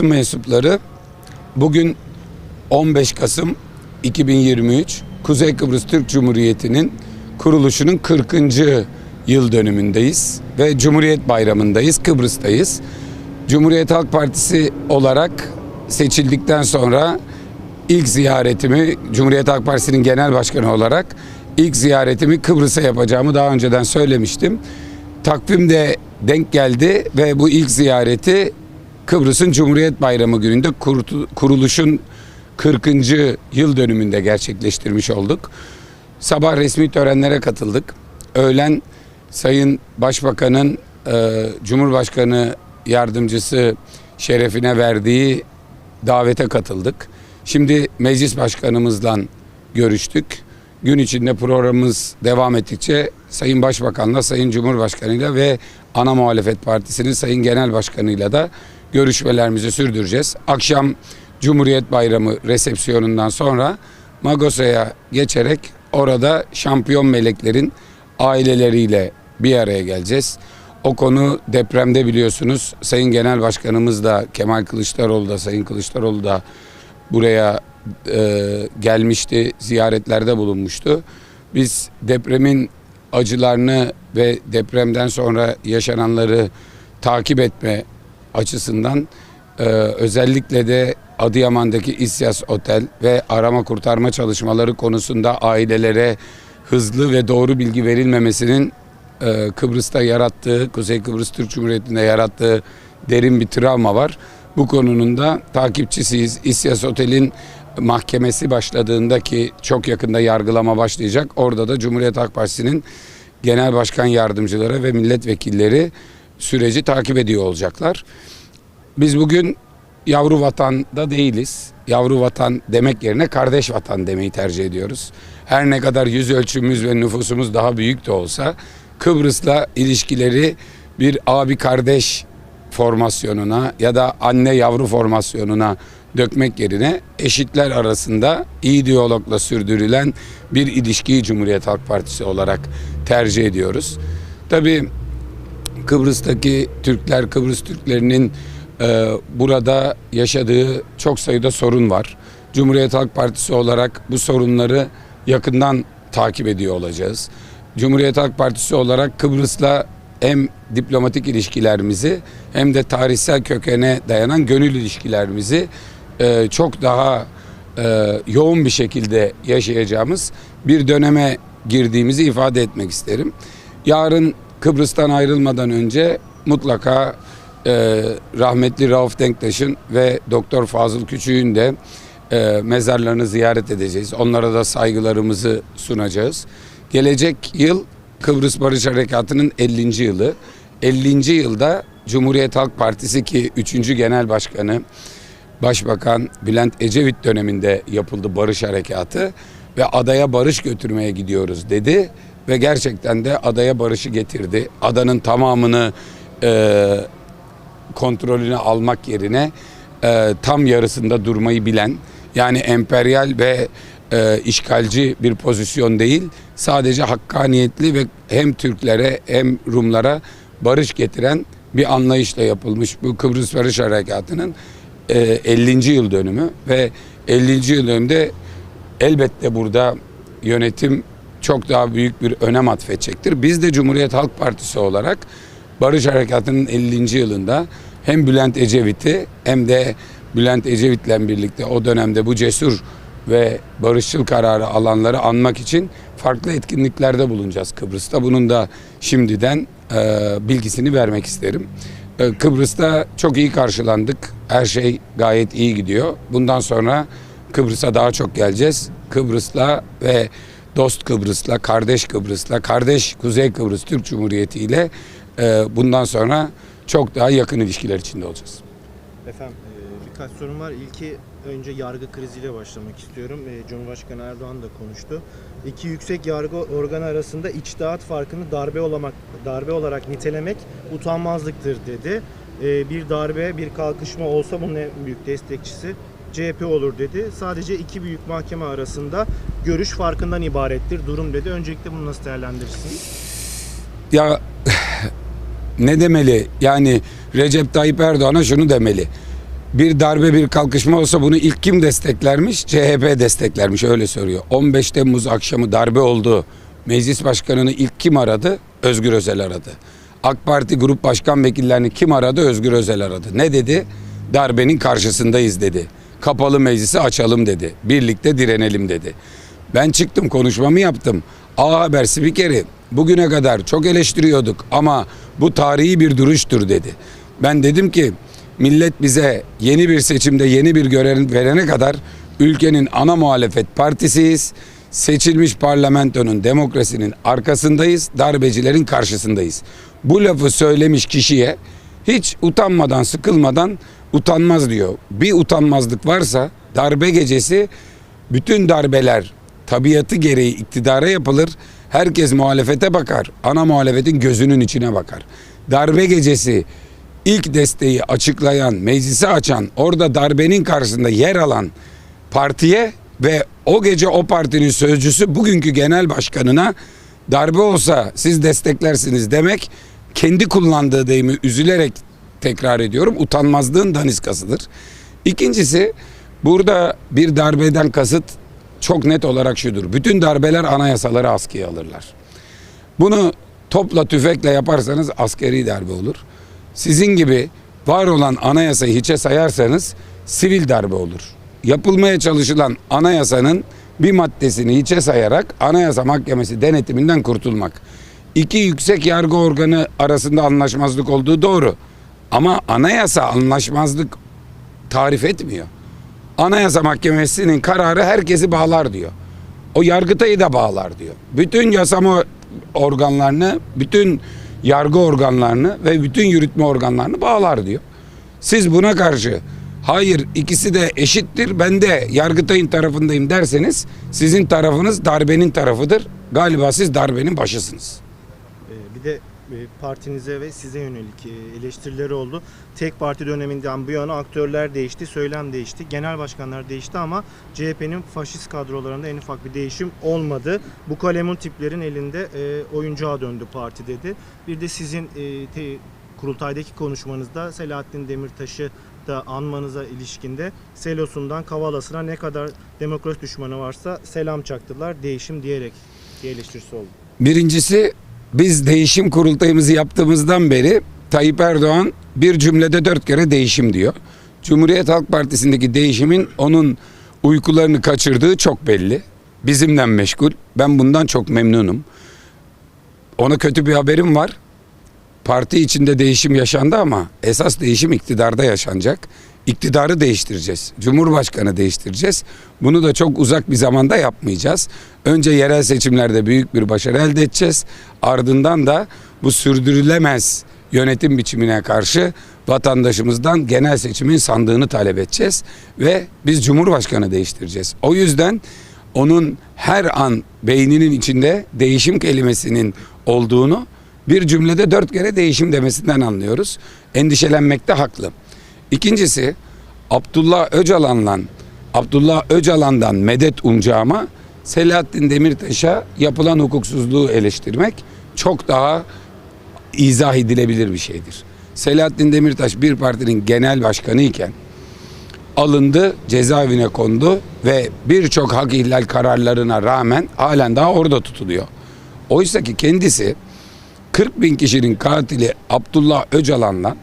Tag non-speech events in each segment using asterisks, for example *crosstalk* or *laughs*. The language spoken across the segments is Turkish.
basın mensupları bugün 15 Kasım 2023 Kuzey Kıbrıs Türk Cumhuriyeti'nin kuruluşunun 40. yıl dönümündeyiz ve Cumhuriyet Bayramı'ndayız, Kıbrıs'tayız. Cumhuriyet Halk Partisi olarak seçildikten sonra ilk ziyaretimi Cumhuriyet Halk Partisi'nin genel başkanı olarak ilk ziyaretimi Kıbrıs'a yapacağımı daha önceden söylemiştim. Takvim de denk geldi ve bu ilk ziyareti Kıbrıs'ın Cumhuriyet Bayramı gününde kuruluşun 40. yıl dönümünde gerçekleştirmiş olduk. Sabah resmi törenlere katıldık. Öğlen Sayın Başbakan'ın e, Cumhurbaşkanı yardımcısı şerefine verdiği davete katıldık. Şimdi meclis başkanımızla görüştük. Gün içinde programımız devam ettikçe Sayın Başbakan'la, Sayın Cumhurbaşkanı'yla ve ana muhalefet partisinin Sayın Genel Başkanı'yla da görüşmelerimizi sürdüreceğiz. Akşam Cumhuriyet Bayramı resepsiyonundan sonra Magosa'ya geçerek orada şampiyon meleklerin aileleriyle bir araya geleceğiz. O konu depremde biliyorsunuz Sayın Genel Başkanımız da Kemal Kılıçdaroğlu da Sayın Kılıçdaroğlu da buraya e, gelmişti, ziyaretlerde bulunmuştu. Biz depremin acılarını ve depremden sonra yaşananları takip etme açısından e, özellikle de Adıyaman'daki İsyas Otel ve arama kurtarma çalışmaları konusunda ailelere hızlı ve doğru bilgi verilmemesinin e, Kıbrıs'ta yarattığı, Kuzey Kıbrıs Türk Cumhuriyeti'nde yarattığı derin bir travma var. Bu konunun da takipçisiyiz. İsyas Otel'in mahkemesi başladığında ki çok yakında yargılama başlayacak. Orada da Cumhuriyet Halk Partisi'nin genel başkan yardımcıları ve milletvekilleri süreci takip ediyor olacaklar. Biz bugün yavru vatanda değiliz. Yavru vatan demek yerine kardeş vatan demeyi tercih ediyoruz. Her ne kadar yüz ölçümüz ve nüfusumuz daha büyük de olsa Kıbrıs'la ilişkileri bir abi kardeş formasyonuna ya da anne yavru formasyonuna dökmek yerine eşitler arasında iyi diyalogla sürdürülen bir ilişkiyi Cumhuriyet Halk Partisi olarak tercih ediyoruz. Tabii Kıbrıs'taki Türkler, Kıbrıs Türklerinin e, burada yaşadığı çok sayıda sorun var. Cumhuriyet Halk Partisi olarak bu sorunları yakından takip ediyor olacağız. Cumhuriyet Halk Partisi olarak Kıbrıs'la hem diplomatik ilişkilerimizi hem de tarihsel kökene dayanan gönül ilişkilerimizi e, çok daha e, yoğun bir şekilde yaşayacağımız bir döneme girdiğimizi ifade etmek isterim. Yarın Kıbrıs'tan ayrılmadan önce mutlaka e, rahmetli Rauf Denktaş'ın ve Doktor Fazıl Küçük'ün de e, mezarlarını ziyaret edeceğiz. Onlara da saygılarımızı sunacağız. Gelecek yıl Kıbrıs Barış Harekatı'nın 50. yılı. 50. yılda Cumhuriyet Halk Partisi ki 3. Genel Başkanı Başbakan Bülent Ecevit döneminde yapıldı barış harekatı ve adaya barış götürmeye gidiyoruz dedi ve gerçekten de adaya barışı getirdi. Adanın tamamını e, kontrolüne almak yerine e, tam yarısında durmayı bilen yani emperyal ve e, işgalci bir pozisyon değil sadece hakkaniyetli ve hem Türklere hem Rumlara barış getiren bir anlayışla yapılmış bu Kıbrıs Barış Harekatı'nın e, 50. yıl dönümü ve 50. yıl dönümünde elbette burada yönetim çok daha büyük bir önem atfedecektir. Biz de Cumhuriyet Halk Partisi olarak Barış Harekatı'nın 50. yılında hem Bülent Ecevit'i hem de Bülent Ecevit'le birlikte o dönemde bu cesur ve barışçıl kararı alanları anmak için farklı etkinliklerde bulunacağız Kıbrıs'ta. Bunun da şimdiden e, bilgisini vermek isterim. E, Kıbrıs'ta çok iyi karşılandık. Her şey gayet iyi gidiyor. Bundan sonra Kıbrıs'a daha çok geleceğiz. Kıbrıs'la ve dost Kıbrıs'la, kardeş Kıbrıs'la, kardeş Kuzey Kıbrıs Türk Cumhuriyeti ile e, bundan sonra çok daha yakın ilişkiler içinde olacağız. Efendim e, birkaç sorun var. İlki önce yargı kriziyle başlamak istiyorum. E, Cumhurbaşkanı Erdoğan da konuştu. İki yüksek yargı organı arasında içtihat farkını darbe olamak darbe olarak nitelemek utanmazlıktır dedi. E, bir darbe, bir kalkışma olsa bunun en büyük destekçisi CHP olur dedi. Sadece iki büyük mahkeme arasında görüş farkından ibarettir durum dedi. Öncelikle bunu nasıl değerlendirirsiniz? Ya ne demeli? Yani Recep Tayyip Erdoğan'a şunu demeli. bir darbe bir kalkışma olsa bunu ilk kim desteklermiş? CHP desteklermiş öyle söylüyor. 15 Temmuz akşamı darbe oldu. Meclis başkanını ilk kim aradı? Özgür Özel aradı. AK Parti grup başkan vekillerini kim aradı? Özgür Özel aradı. Ne dedi? Darbenin karşısındayız dedi. Kapalı meclisi açalım dedi. Birlikte direnelim dedi. Ben çıktım konuşmamı yaptım. A Haber spikeri bugüne kadar çok eleştiriyorduk ama bu tarihi bir duruştur dedi. Ben dedim ki millet bize yeni bir seçimde yeni bir görev verene kadar ülkenin ana muhalefet partisiyiz. Seçilmiş parlamentonun demokrasinin arkasındayız, darbecilerin karşısındayız. Bu lafı söylemiş kişiye hiç utanmadan, sıkılmadan utanmaz diyor. Bir utanmazlık varsa darbe gecesi bütün darbeler tabiatı gereği iktidara yapılır. Herkes muhalefete bakar. Ana muhalefetin gözünün içine bakar. Darbe gecesi ilk desteği açıklayan, meclisi açan, orada darbenin karşısında yer alan partiye ve o gece o partinin sözcüsü bugünkü genel başkanına darbe olsa siz desteklersiniz demek kendi kullandığı deyimi üzülerek tekrar ediyorum utanmazlığın daniskasıdır. İkincisi burada bir darbeden kasıt çok net olarak şudur. Bütün darbeler anayasaları askıya alırlar. Bunu topla tüfekle yaparsanız askeri darbe olur. Sizin gibi var olan anayasayı hiçe sayarsanız sivil darbe olur. Yapılmaya çalışılan anayasanın bir maddesini hiçe sayarak anayasa mahkemesi denetiminden kurtulmak. İki yüksek yargı organı arasında anlaşmazlık olduğu doğru. Ama anayasa anlaşmazlık tarif etmiyor. Anayasa Mahkemesi'nin kararı herkesi bağlar diyor. O Yargıtay'ı da bağlar diyor. Bütün yasama organlarını, bütün yargı organlarını ve bütün yürütme organlarını bağlar diyor. Siz buna karşı hayır ikisi de eşittir ben de Yargıtay'ın tarafındayım derseniz sizin tarafınız darbenin tarafıdır. Galiba siz darbenin başısınız. Ee, Bir de partinize ve size yönelik e, eleştirileri oldu. Tek parti döneminden bu yana aktörler değişti, söylem değişti, genel başkanlar değişti ama CHP'nin faşist kadrolarında en ufak bir değişim olmadı. Bu kalemun tiplerin elinde e, oyuncağa döndü parti dedi. Bir de sizin e, kurultaydaki konuşmanızda Selahattin Demirtaş'ı da anmanıza ilişkinde Selos'undan Kavala'sına ne kadar demokrasi düşmanı varsa selam çaktılar değişim diyerek diye eleştirisi oldu. Birincisi biz değişim kurultayımızı yaptığımızdan beri Tayyip Erdoğan bir cümlede dört kere değişim diyor. Cumhuriyet Halk Partisi'ndeki değişimin onun uykularını kaçırdığı çok belli. Bizimle meşgul. Ben bundan çok memnunum. Ona kötü bir haberim var. Parti içinde değişim yaşandı ama esas değişim iktidarda yaşanacak. İktidarı değiştireceğiz. Cumhurbaşkanı değiştireceğiz. Bunu da çok uzak bir zamanda yapmayacağız. Önce yerel seçimlerde büyük bir başarı elde edeceğiz. Ardından da bu sürdürülemez yönetim biçimine karşı vatandaşımızdan genel seçimin sandığını talep edeceğiz ve biz Cumhurbaşkanı değiştireceğiz. O yüzden onun her an beyninin içinde değişim kelimesinin olduğunu bir cümlede dört kere değişim demesinden anlıyoruz. Endişelenmekte haklı. İkincisi Abdullah Öcalan'la Abdullah Öcalan'dan medet umacağıma Selahattin Demirtaş'a yapılan hukuksuzluğu eleştirmek çok daha izah edilebilir bir şeydir. Selahattin Demirtaş bir partinin genel başkanı iken alındı, cezaevine kondu ve birçok hak ihlal kararlarına rağmen halen daha orada tutuluyor. Oysa ki kendisi 40 bin kişinin katili Abdullah Öcalan'la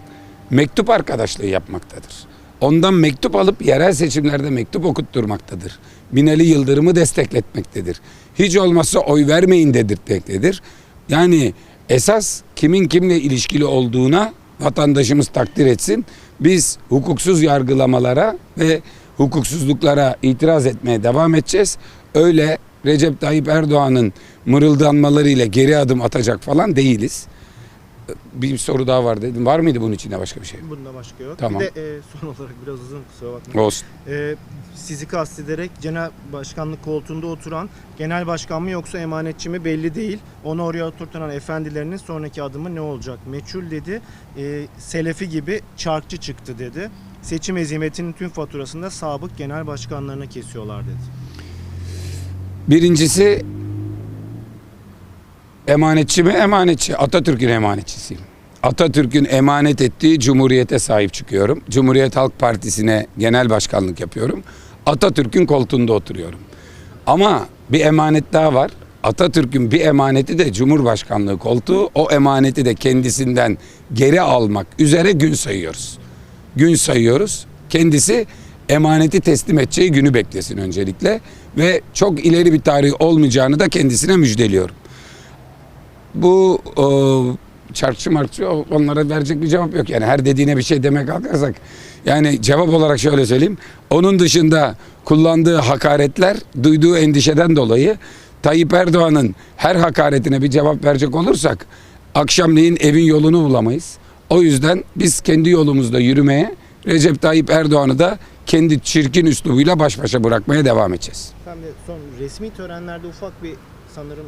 mektup arkadaşlığı yapmaktadır. Ondan mektup alıp yerel seçimlerde mektup okutturmaktadır. Binali Yıldırım'ı destekletmektedir. Hiç olmazsa oy vermeyin dedirtmektedir. Yani esas kimin kimle ilişkili olduğuna vatandaşımız takdir etsin. Biz hukuksuz yargılamalara ve hukuksuzluklara itiraz etmeye devam edeceğiz. Öyle Recep Tayyip Erdoğan'ın mırıldanmalarıyla geri adım atacak falan değiliz. Bir soru daha var dedim. Var mıydı bunun içinde başka bir şey? Bunda başka yok. Tamam. Bir de e, son olarak biraz uzun kusura bakmayın. Olsun. E, sizi kastederek genel başkanlık koltuğunda oturan genel başkan mı yoksa emanetçi mi belli değil. Onu oraya oturtan efendilerinin sonraki adımı ne olacak? Meçhul dedi. E, Selefi gibi çarkçı çıktı dedi. Seçim ezimetinin tüm faturasında sabık genel başkanlarına kesiyorlar dedi. Birincisi emanetçi mi? Emanetçi. Atatürk'ün emanetçisiyim. Atatürk'ün emanet ettiği Cumhuriyete sahip çıkıyorum. Cumhuriyet Halk Partisi'ne genel başkanlık yapıyorum. Atatürk'ün koltuğunda oturuyorum. Ama bir emanet daha var. Atatürk'ün bir emaneti de Cumhurbaşkanlığı koltuğu. O emaneti de kendisinden geri almak üzere gün sayıyoruz. Gün sayıyoruz. Kendisi emaneti teslim edeceği günü beklesin öncelikle ve çok ileri bir tarih olmayacağını da kendisine müjdeliyorum. Bu e, çarpıcı martçı onlara verecek bir cevap yok. Yani her dediğine bir şey demek kalkarsak. Yani cevap olarak şöyle söyleyeyim. Onun dışında kullandığı hakaretler duyduğu endişeden dolayı Tayyip Erdoğan'ın her hakaretine bir cevap verecek olursak akşamleyin evin yolunu bulamayız. O yüzden biz kendi yolumuzda yürümeye Recep Tayyip Erdoğan'ı da kendi çirkin üslubuyla baş başa bırakmaya devam edeceğiz. Efendim son resmi törenlerde ufak bir sanırım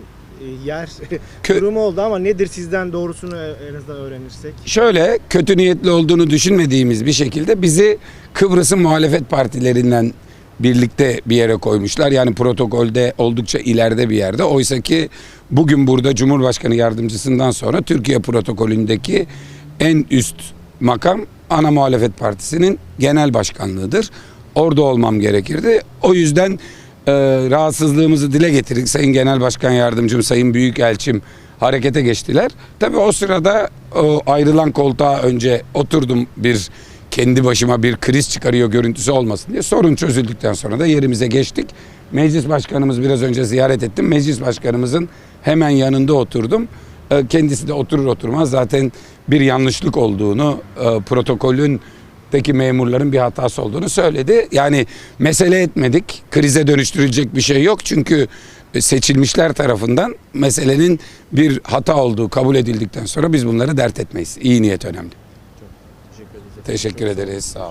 yer *laughs* Kö- durumu oldu ama nedir sizden doğrusunu e, en azından öğrenirsek? şöyle kötü niyetli olduğunu düşünmediğimiz bir şekilde bizi Kıbrıs'ın muhalefet partilerinden birlikte bir yere koymuşlar. Yani protokolde oldukça ileride bir yerde. Oysa ki bugün burada Cumhurbaşkanı yardımcısından sonra Türkiye protokolündeki en üst makam ana muhalefet partisinin genel başkanlığıdır. Orada olmam gerekirdi. O yüzden e, rahatsızlığımızı dile getirdik. Sayın Genel Başkan Yardımcım, Sayın Büyükelçim harekete geçtiler. Tabii o sırada o ayrılan koltuğa önce oturdum bir kendi başıma bir kriz çıkarıyor görüntüsü olmasın diye. Sorun çözüldükten sonra da yerimize geçtik. Meclis başkanımız biraz önce ziyaret ettim. Meclis başkanımızın hemen yanında oturdum. E, Kendisi de oturur oturmaz zaten bir yanlışlık olduğunu, e, protokolün deki memurların bir hatası olduğunu söyledi. Yani mesele etmedik. Krize dönüştürülecek bir şey yok. Çünkü seçilmişler tarafından meselenin bir hata olduğu kabul edildikten sonra biz bunları dert etmeyiz. İyi niyet önemli. Teşekkür ederiz. Teşekkür ederiz. Sağ olun.